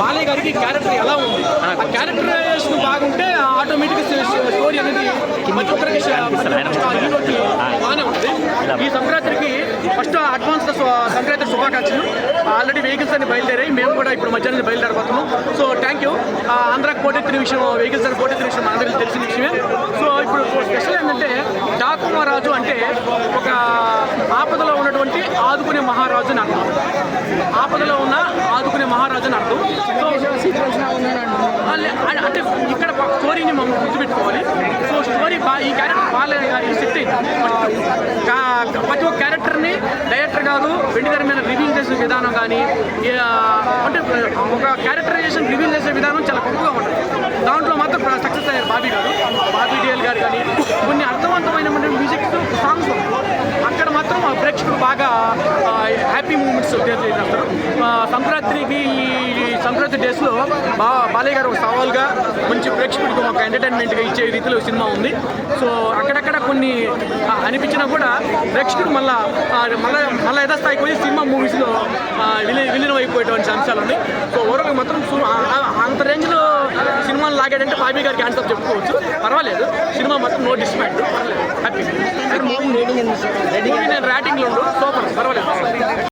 బాలయ్య గారికి క్యారెక్టర్ ఎలా ఉంది? ఆ క్యారెక్టరైజేషన్ బాగుంటే ఆటోమేటిక్ స్టోరీ అనేది ప్రతి ఒక్కరికి బాగానే ఉంటుంది ఈ సంక్రాంతికి ఫస్ట్ అడ్వాన్స్ సంక్రాంతి శుభాకాంక్షలు. ఆల్రెడీ వెహికల్స్ అన్ని బయలుదేరాయి. మేము కూడా ఇప్పుడు మధ్యాహ్నం బయలుదేరబోతున్నాం. సో థ్యాంక్ యూ ఆంధ్రాకి పోటెత్తిన విషయం వెహికల్స్ అని పోటెత్తిన విషయం అందరికీ తెలిసిన విషయమే. సో ఇప్పుడు స్పెషల్ ఏంటంటే డాకుమారాజు అంటే ఒక ఆపదలో ఉన్నటువంటి ఆదుకునే మహారాజు నాకు ఆపదలో ఉన్న ఆదుకునే అర్థం. అంటే ఇక్కడ స్టోరీని మనం గుర్తుపెట్టుకోవాలి. సో స్టోరీ బా ఈ క్యారెక్టర్ బాగాలేదు కానీ సెట్ అయింది. ప్రతి ఒక్క క్యారెక్టర్ని డైరెక్టర్ గారు వెండి మీద రివీల్ చేసే విధానం కానీ అంటే ఒక క్యారెక్టరైజేషన్ రివీల్ చేసే విధానం చాలా గొప్పగా ఉంటుంది. దాంట్లో మాత్రం సక్సెస్ అయ్యారు బాబీ గారు బాబీ డిఎల్ గారు కానీ కొన్ని అర్థవంతమైన మ్యూజిక్ సాంగ్స్ అక్కడ మాత్రం ప్రేక్షకులు బాగా హ్యాపీ మూమెంట్స్ చేస్తారు. సంక్రాంతికి ఈ సంక్రాంతి డేస్లో బా బాలయ్య గారు ఒక సవాల్గా మంచి ప్రేక్షకుడికి ఒక ఎంటర్టైన్మెంట్గా ఇచ్చే రీతిలో సినిమా ఉంది. సో అక్కడక్కడ కొన్ని అనిపించినా కూడా ప్రేక్షకుడు మళ్ళా మళ్ళా మళ్ళా యథాస్థాయికి పోయి సినిమా మూవీస్లో విలీన విలీనం అయిపోయేటువంటి అంశాలు ఉన్నాయి. సో ఓవరాల్ మాత్రం అంత రేంజ్లో సినిమాలు లాగాడంటే బాబీ గారికి ఆన్సర్ చెప్పుకోవచ్చు. పర్వాలేదు. సినిమా మాత్రం నో డిస్పాయింట్. పర్వాలేదు. హ్యాపీ మూవీ నేను రేటింగ్లో ఉండు సూపర్. పర్వాలేదు.